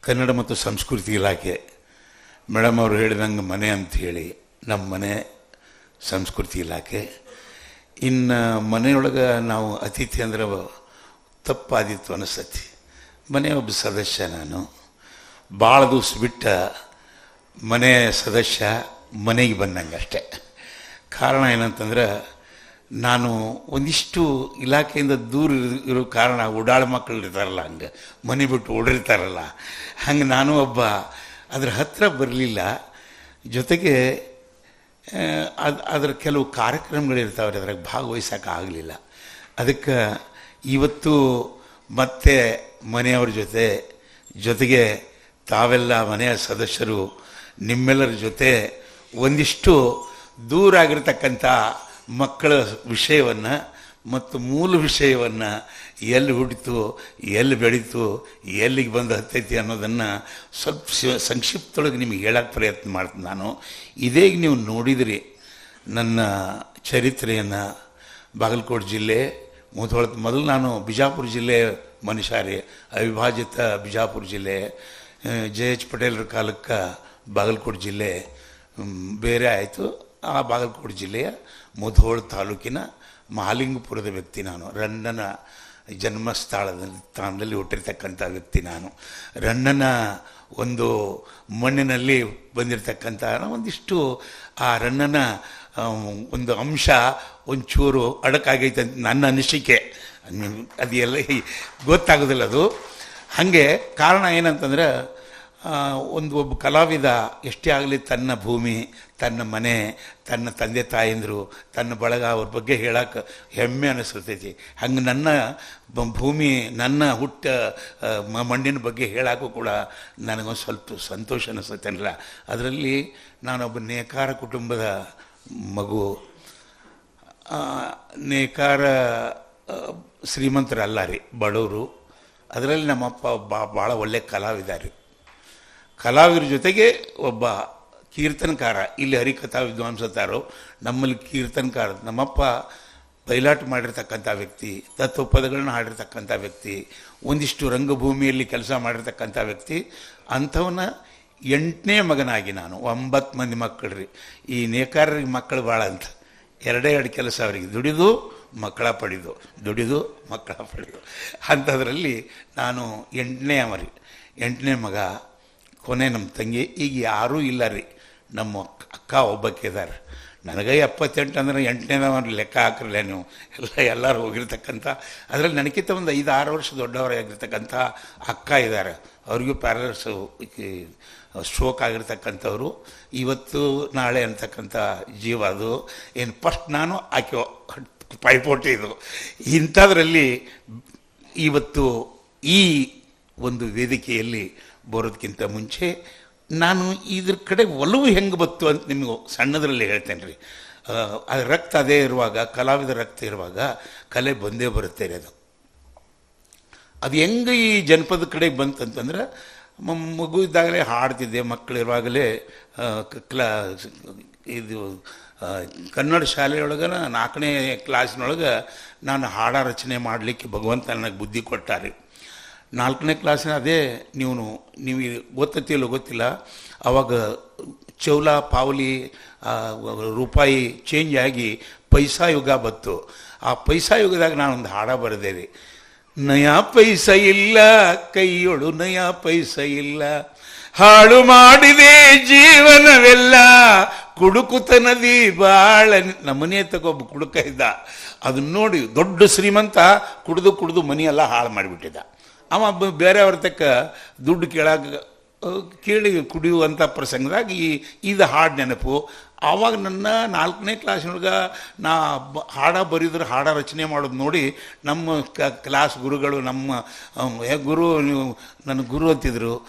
ಕನ್ನಡ ಮತ್ತು ಸಂಸ್ಕೃತಿ ಇಲಾಖೆ. ಮೇಡಮ್ ಅವರು ಹೇಳಿದಂಗೆ ಮನೆ ಅಂತ ಹೇಳಿ ನಮ್ಮ ಮನೆ ಸಂಸ್ಕೃತಿ ಇಲಾಖೆ. ಇನ್ನು ಮನೆಯೊಳಗೆ ನಾವು ಅತಿಥಿ ಅಂದ್ರೆ ತಪ್ಪಾದಿತ್ತು ಅನಿಸ್ತತಿ. ಮನೆ ಒಬ್ಬ ಸದಸ್ಯ ನಾನು. ಭಾಳ ದಿವ್ಸ ಬಿಟ್ಟ ಮನೆ ಸದಸ್ಯ ಮನೆಗೆ ಬಂದಂಗೆ ಅಷ್ಟೆ. ಕಾರಣ ಏನಂತಂದ್ರೆ ನಾನು ಒಂದಿಷ್ಟು ಇಲಾಖೆಯಿಂದ ದೂರ ಇರೋ- ಕಾರಣ ಓಡಾಳ ಮಕ್ಕಳು ಇರ್ತಾರಲ್ಲ ಹಂಗೆ, ಮನೆ ಬಿಟ್ಟು ಓಡಿರ್ತಾರಲ್ಲ. ಹಂಗೆ ನಾನು ಒಬ್ಬ, ಅದ್ರ ಹತ್ತಿರ ಬರಲಿಲ್ಲ. ಜೊತೆಗೆ ಅದು, ಅದರ ಕೆಲವು ಕಾರ್ಯಕ್ರಮಗಳಿರ್ತಾವೆ ಅದ್ರಾಗ ಭಾಗವಹಿಸೋಕ್ಕಾಗಲಿಲ್ಲ ಅದಕ್ಕೆ ಇವತ್ತು ಮತ್ತೆ ಮನೆಯವ್ರ ಜೊತೆ, ಜೊತೆಗೆ ತಾವೆಲ್ಲ ಮನೆಯ ಸದಸ್ಯರು, ನಿಮ್ಮೆಲ್ಲರ ಜೊತೆ ಒಂದಿಷ್ಟು ದೂರ ಆಗಿರ್ತಕ್ಕಂಥ ಮಕ್ಕಳ ವಿಷಯವನ್ನು ಮತ್ತು ಮೂಲ ವಿಷಯವನ್ನು ಎಲ್ಲಿ ಹುಟ್ಟಿತು, ಎಲ್ಲಿ ಬೆಳೀತು, ಎಲ್ಲಿಗೆ ಬಂದು ಹತ್ತೈತಿ ಅನ್ನೋದನ್ನು ಸ್ವಲ್ಪ ಸಂಕ್ಷಿಪ್ತೊಳಗೆ ನಿಮಗೆ ಹೇಳಕ್ಕೆ ಪ್ರಯತ್ನ ಮಾಡ್ತೀನಿ ನಾನು. ಇದೇಗೆ ನೀವು ನೋಡಿದಿರಿ ನನ್ನ ಚರಿತ್ರೆಯನ್ನು ಬಾಗಲಕೋಟೆ ಜಿಲ್ಲೆ ಮುಧೋಳ ಮೊದಲು ನಾನು ಬಿಜಾಪುರ ಜಿಲ್ಲೆ ಮನುಷ್ಯ ಅವಿಭಾಜಿತ ಬಿಜಾಪುರ ಜಿಲ್ಲೆ, ಜೆ ಎಚ್ ಪಟೇಲ್ರ ಕಾಲಕ್ಕೆ ಬಾಗಲಕೋಟೆ ಜಿಲ್ಲೆ ಬೇರೆ ಆಯಿತು. ಆ ಬಾಗಲಕೋಟೆ ಜಿಲ್ಲೆಯ ಮುಧೋಳ ತಾಲೂಕಿನ ಮಹಾಲಿಂಗಪುರದ ವ್ಯಕ್ತಿ ನಾನು. ರಣ್ಣನ ಜನ್ಮಸ್ಥಳದಲ್ಲಿ ತಾಣದಲ್ಲಿ ಹುಟ್ಟಿರ್ತಕ್ಕಂಥ ವ್ಯಕ್ತಿ ನಾನು. ರಣ್ಣನ ಒಂದು ಮಣ್ಣಿನಲ್ಲಿ ಬಂದಿರತಕ್ಕಂಥ ಒಂದಿಷ್ಟು ಆ ರಣ್ಣನ ಒಂದು ಅಂಶ ಒಂಚೂರು ಅಡಕಾಗೈತೆ ಅಂತ ನನ್ನ ಅನಿಸಿಕೆ. ಅದು ಎಲ್ಲ ಗೊತ್ತಾಗೋದಿಲ್ಲ ಅದು. ಹಾಗೆ ಕಾರಣ ಏನಂತಂದ್ರೆ ಒಂದು ಒಬ್ಬ ಕಲಾವಿದ ಎಷ್ಟೇ ಆಗಲಿ ತನ್ನ ಭೂಮಿ, ತನ್ನ ಮನೆ, ತನ್ನ ತಂದೆ ತಾಯಂದರು, ತನ್ನ ಬಳಗ ಅವ್ರ ಬಗ್ಗೆ ಹೇಳಕ್ಕೆ ಹೆಮ್ಮೆ ಅನಿಸ್ತೈತಿ ಹಂಗೆ ನನ್ನ ಭೂಮಿ, ನನ್ನ ಹುಟ್ಟ ಮಣ್ಣಿನ ಬಗ್ಗೆ ಹೇಳಕ್ಕೂ ಕೂಡ ನನಗೊಂದು ಸ್ವಲ್ಪ ಸಂತೋಷ ಅನಿಸ್ತೈತಲ್ಲ ಅದರಲ್ಲಿ ನಾನೊಬ್ಬ ನೇಕಾರ ಕುಟುಂಬದ ಮಗು. ನೇಕಾರ ಶ್ರೀಮಂತರಲ್ಲ ರೀ, ಬಡವರು. ಅದರಲ್ಲಿ ನಮ್ಮಪ್ಪ ಬಾ ಭಾಳ ಒಳ್ಳೆ ಕಲಾವಿದ ರೀ. ಕಲಾವಿದರ ಜೊತೆಗೆ ಒಬ್ಬ ಕೀರ್ತನಕಾರ, ಇಲ್ಲಿ ಹರಿಕಥಾ ವಿದ್ವಾಂಸತಾರೋ, ನಮ್ಮಲ್ಲಿ ಕೀರ್ತನಕಾರ, ನಮ್ಮಪ್ಪ ಬಯಲಾಟ ಮಾಡಿರ್ತಕ್ಕಂಥ ವ್ಯಕ್ತಿ, ತತ್ವಪದಗಳನ್ನ ಹಾಡಿರ್ತಕ್ಕಂಥ ವ್ಯಕ್ತಿ, ಒಂದಿಷ್ಟು ರಂಗಭೂಮಿಯಲ್ಲಿ ಕೆಲಸ ಮಾಡಿರ್ತಕ್ಕಂಥ ವ್ಯಕ್ತಿ, ಅಂಥವನ್ನ ಎಂಟನೇ ಮಗನಾಗಿ ನಾನು, ಒಂಬತ್ತು ಮಂದಿ ಮಕ್ಕಳು ಈ ನೇಕಾರರಿಗೆ ಮಕ್ಕಳು ಭಾಳ ಅಂತ. ಎರಡೇ ಎರಡು ಕೆಲಸ ಅವರಿಗೆ. ದುಡಿದು ಮಕ್ಕಳ ಪಡೆದು, ದುಡಿದು ಮಕ್ಕಳ ಪಡೆದು. ಅಂಥದ್ರಲ್ಲಿ ನಾನು ಎಂಟನೇ ಅವರಿ. ಎಂಟನೇ ಮಗ ಕೊನೆ ನಮ್ಮ ತಂಗಿ, ಈಗ ಯಾರೂ ಇಲ್ಲ ರೀ. ನಮ್ಮ ಅಕ್ಕ- ಅಕ್ಕ ಒಬ್ಬಕ್ಕೆ ಇದ್ದಾರೆ ನನಗೆ ಎಪ್ಪತ್ತೆಂಟು ಅಂದ್ರೆ ಎಂಟನೇದವ ಲೆಕ್ಕ ಹಾಕಿರಲ್ಲ ನೀವು. ಎಲ್ಲ, ಎಲ್ಲರೂ ಹೋಗಿರ್ತಕ್ಕಂಥ, ಅದರಲ್ಲಿ ನನಗಿಂತ ಒಂದು ಐದು ಆರು ವರ್ಷ ದೊಡ್ಡವರಾಗಿರ್ತಕ್ಕಂಥ ಅಕ್ಕ ಇದ್ದಾರೆ ಅವ್ರಿಗೂ ಪ್ಯಾರಲರ್ಸು ಸ್ಟ್ರೋಕ್ ಆಗಿರ್ತಕ್ಕಂಥವ್ರು. ಇವತ್ತು ನಾಳೆ ಅಂತಕ್ಕಂಥ ಜೀವ ಅದು. ಏನು ಫಸ್ಟ್ ನಾನು ಆಕೆ ಪೈಪೋಟಿ ಇದು ಇಂಥದ್ರಲ್ಲಿ ಇವತ್ತು ಈ ಒಂದು ವೇದಿಕೆಯಲ್ಲಿ ಬರೋದಕ್ಕಿಂತ ಮುಂಚೆ ನಾನು ಇದ್ರ ಕಡೆ ಒಲವು ಹೆಂಗೆ ಬತ್ತು ಅಂತ ನಿಮಗೆ ಸಣ್ಣದರಲ್ಲಿ ಹೇಳ್ತೇನೆ ರೀ ಅದು ರಕ್ತ ಅದೇ ಇರುವಾಗ, ಕಲಾವಿದ ರಕ್ತ ಇರುವಾಗ ಕಲೆ ಬಂದೇ ಬರುತ್ತೆ ರೀ ಅದು. ಅದು ಹೆಂಗೆ ಈ ಜನಪದ ಕಡೆಗೆ ಬಂತಂತಂದ್ರೆ ಮಗು ಇದ್ದಾಗಲೇ ಹಾಡ್ತಿದ್ದೆ ಮಕ್ಕಳಿರುವಾಗಲೇ ಕ್ಲಾ, ಇದು ಕನ್ನಡ ಶಾಲೆಯೊಳಗೆ ನಾಲ್ಕನೇ ಕ್ಲಾಸ್ನೊಳಗೆ ನಾನು ಹಾಡ ರಚನೆ ಮಾಡಲಿಕ್ಕೆ ಭಗವಂತ ನನಗೆ ಬುದ್ಧಿ ಕೊಟ್ಟಾರೆ. ನಾಲ್ಕನೇ ಕ್ಲಾಸಿನ ಅದೇ ನೀವು ನೀವು ಗೊತ್ತತಿ ಗೊತ್ತತಿಲ್ಲೋ ಗೊತ್ತಿಲ್ಲ. ಅವಾಗ ಚೌಲ, ಪಾವಲಿ ರೂಪಾಯಿ ಚೇಂಜ್ ಆಗಿ ಪೈಸಾ ಯುಗ ಬತ್ತು ಆ ಪೈಸಾ ಯುಗದಾಗ ನಾನು ಒಂದು ಹಾಡ ಬರೆದೆ ರೀ. ನಯಾ ಪೈಸ ಇಲ್ಲ, ಕೈಯೊಳು ನಯಾ ಪೈಸ ಇಲ್ಲ. ಹಾಳು ಮಾಡಿದೆ ಜೀವನವೆಲ್ಲ, ಕುಡುಕುತನದಿ ಬಾಳ ನಮ್ಮನೆ ತಗೊಬ್ಬ ಕುಡುಕ ಇದ್ದ. ಅದನ್ನ ನೋಡಿ ದೊಡ್ಡ ಶ್ರೀಮಂತ ಕುಡಿದು ಕುಡಿದು ಮನೆಯೆಲ್ಲ ಹಾಳು ಮಾಡಿಬಿಟ್ಟಿದ್ದ. ಅವ ಬೇರೆಯವ್ರ ತಕ್ಕ ದುಡ್ಡು ಕೇಳಕ್ಕೆ ಕೇಳಿ ಕುಡಿಯುವಂಥ ಪ್ರಸಂಗದಾಗ ಈ, ಇದು ಹಾಡು ನೆನಪು. ಆವಾಗ ನನ್ನ ನಾಲ್ಕನೇ ಕ್ಲಾಸ್ನೊಳಗೆ ನಾ ಬ- ಹಾಡ ಬರೀದ್ರೆ ಹಾಡ ರಚನೆ ಮಾಡೋದು ನೋಡಿ ನಮ್ಮ ಕ, ಕ್ಲಾಸ್ ಗುರುಗಳು ನಮ್ಮ ಏ ಗುರು, ನೀವು ನನ್ನ ಗುರು ಅಂತಿದ್ರು.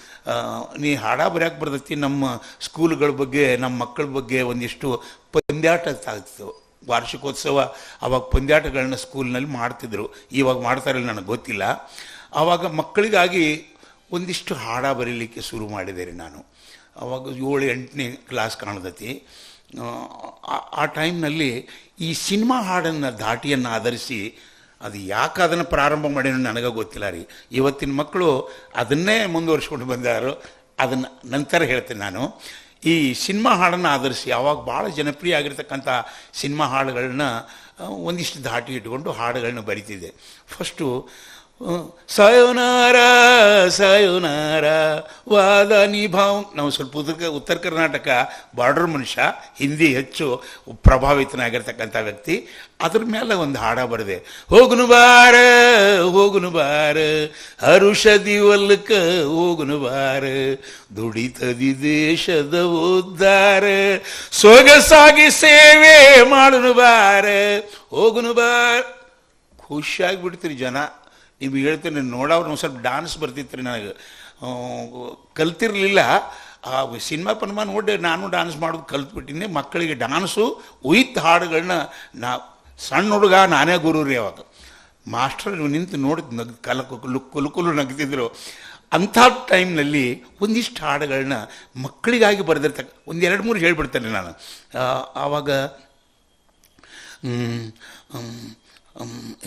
ನೀ ಹಾಡ ಬರೆಯಕ್ಕೆ ಬರ್ತೈತಿ. ನಮ್ಮ ಸ್ಕೂಲ್ಗಳ ಬಗ್ಗೆ, ನಮ್ಮ ಮಕ್ಕಳ ಬಗ್ಗೆ ಒಂದಿಷ್ಟು ಪಂದ್ಯಾಟ ಆಗ್ತಿತ್ತು ವಾರ್ಷಿಕೋತ್ಸವ ಅವಾಗ ಪಂದ್ಯಾಟಗಳನ್ನ ಸ್ಕೂಲ್ನಲ್ಲಿ ಮಾಡ್ತಿದ್ರು. ಇವಾಗ ಮಾಡ್ತಾರಲ್ಲ, ನನಗೆ ಗೊತ್ತಿಲ್ಲ. ಆವಾಗ ಮಕ್ಕಳಿಗಾಗಿ ಒಂದಿಷ್ಟು ಹಾಡ ಬರೀಲಿಕ್ಕೆ ಶುರು ಮಾಡಿದೆ ರೀ ನಾನು. ಆವಾಗ ಏಳು ಎಂಟನೇ ಕ್ಲಾಸ್ ಕಾಣದತಿ. ಆ, ಟೈಮ್ನಲ್ಲಿ ಈ ಸಿನಿಮಾ ಹಾಡನ್ನು ಧಾಟಿಯನ್ನು ಆಧರಿಸಿ ಅದು ಯಾಕೆ ಅದನ್ನು ಪ್ರಾರಂಭ ಮಾಡಿ ನನಗೆ ಗೊತ್ತಿಲ್ಲ ರೀ. ಇವತ್ತಿನ ಮಕ್ಕಳು ಅದನ್ನೇ ಮುಂದುವರಿಸ್ಕೊಂಡು ಬಂದಾರು ಅದನ್ನು ನಂತರ ಹೇಳ್ತೇನೆ ನಾನು. ಈ ಸಿನಿಮಾ ಹಾಡನ್ನು ಆಧರಿಸಿ ಯಾವಾಗ ಭಾಳ ಜನಪ್ರಿಯ ಆಗಿರ್ತಕ್ಕಂಥ ಸಿನಿಮಾ ಹಾಡುಗಳನ್ನ ಒಂದಿಷ್ಟು ಧಾಟಿ ಇಟ್ಕೊಂಡು ಹಾಡುಗಳನ್ನ ಬರಿತಿದ್ದೆ. ಫಸ್ಟು ಸಾಯೋನಾರ ಸಾಯೋನಾರ, ವಾದ ನಿಭಾವ್. ನಾವು ಸ್ವಲ್ಪ ಉತ್ತರ ಉತ್ತರ ಕರ್ನಾಟಕ ಬಾರ್ಡರ್ ಮನುಷ್ಯ, ಹಿಂದಿ ಹೆಚ್ಚು ಪ್ರಭಾವಿತನಾಗಿರ್ತಕ್ಕಂಥ ವ್ಯಕ್ತಿ. ಅದ್ರ ಮೇಲೆ ಒಂದು ಹಾಡ ಬರೆದೆ. ಹೋಗುನು ಬಾರ ಹೋಗುನು ಬಾರ ಹರುಷದಿ ದಿವಲ್ಕ ಹೋಗುನು ಬಾರ, ದುಡಿತದಿ ದೇಶದ ಉದ್ದಾರ, ಸೊಗಸಾಗಿ ಸೇವೆ ಮಾಡುನು ಬಾರ, ಹೋಗುನು ಬಾರ. ಖುಷಿಯಾಗಿ ಬಿಡ್ತೀರಿ ಜನ. ನಿಮ್ಗೆ ಹೇಳ್ತೀನಿ, ನೋಡೋರು ಒಂದು ಸ್ವಲ್ಪ ಡಾನ್ಸ್ ಬರ್ತಿತ್ತು ನನಗೆ. ಕಲ್ತಿರಲಿಲ್ಲ. ಆ ಸಿನಿಮಾ ಪನ್ಮಾ ನೋಡಿ ನಾನು ಡಾನ್ಸ್ ಮಾಡೋದು ಕಲ್ತ್ಬಿಟ್ಟಿನಿ. ಮಕ್ಕಳಿಗೆ ಡಾನ್ಸು ಉಯಿತ್ ಹಾಡುಗಳನ್ನ ನಾ ಸಣ್ಣ ಹುಡುಗ ನಾನೇ ಗುರು ರೀ ಅವಾಗ ಮಾಸ್ಟರ್ ನಿಂತು ನೋಡಿ ನಗ್, ಕಲ ಕುಲುಕುಲು ಕುಲು ಕುಲು ನಗ್ತಿದ್ರು. ಅಂಥ ಟೈಮ್ನಲ್ಲಿ ಒಂದಿಷ್ಟು ಹಾಡುಗಳನ್ನ ಮಕ್ಕಳಿಗಾಗಿ ಬರೆದಿರ್ತಕ್ಕ, ಒಂದು ಎರಡು ಮೂರು ಹೇಳ್ಬಿಡ್ತೇನೆ ನಾನು. ಆವಾಗ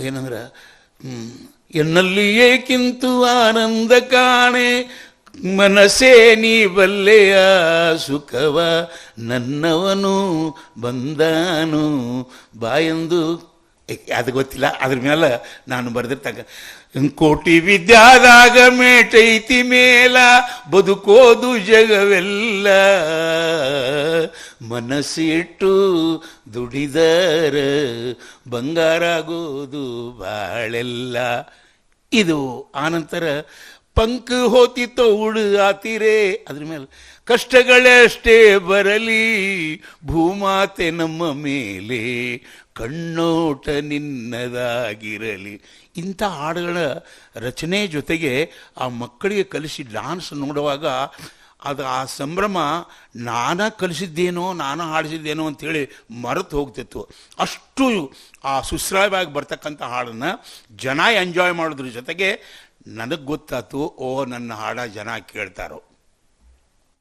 ಏನಂದ್ರೆ ಹ್ಮ್, ಕಿಂತು ಆನಂದ ಕಾಣೆ. ಮನಸೇ ನೀ ಬಲ್ಲೆಯ ಸುಖವ. ನನ್ನವನು ಬಂದಾನು. ಬಾಯಂದು ಅದು ಗೊತ್ತಿಲ್ಲ. ಅದ್ರ ಮೇಲೆ ನಾನು ಬರೆದಿರ್ತಕ್ಕ ಕೋಟಿ ವಿದ್ಯಾದಾಗ ಮೇಟೈತಿ ಮೇಲ, ಬದುಕೋದು ಜಗವೆಲ್ಲ. ಮನಸ್ಸಿಟ್ಟು ದುಡಿದರ ಬಂಗಾರಾಗೋದು ಬಾಳೆಲ್ಲ. ಇದು ಆನಂತರ ಪಂಕ್ ಹೋತಿ ಉಳು ಆತಿರೇ. ಅದ್ರ ಮೇಲೆ ಕಷ್ಟಗಳಷ್ಟೇ ಬರಲಿ, ಭೂಮಾತೆ ನಮ್ಮ ಮೇಲೆ, ಕಣ್ಣೋಟ ನಿನ್ನದಾಗಿರಲಿ. ಇಂಥ ಹಾಡುಗಳ ರಚನೆ ಜೊತೆಗೆ ಆ ಮಕ್ಕಳಿಗೆ ಕಲಿಸಿ ಡಾನ್ಸ್ ನೋಡುವಾಗ ಅದು ಆ ಸಂಭ್ರಮ, ನಾನ ಕಲಿಸಿದ್ದೇನೋ, ನಾನು ಹಾಡಿಸಿದ್ದೇನೋ ಅಂಥೇಳಿ ಮರೆತು ಹೋಗ್ತಿತ್ತು. ಅಷ್ಟು ಆ ಸುಶ್ರಾವ್ಯವಾಗಿ ಬರ್ತಕ್ಕಂಥ ಹಾಡನ್ನು ಜನ ಎಂಜಾಯ್ ಮಾಡೋದ್ರ ಜೊತೆಗೆ ನನಗೆ ಗೊತ್ತಾಯ್ತು ಓ ನನ್ನ ಹಾಡ ಜನ ಕೇಳ್ತಾರೋ.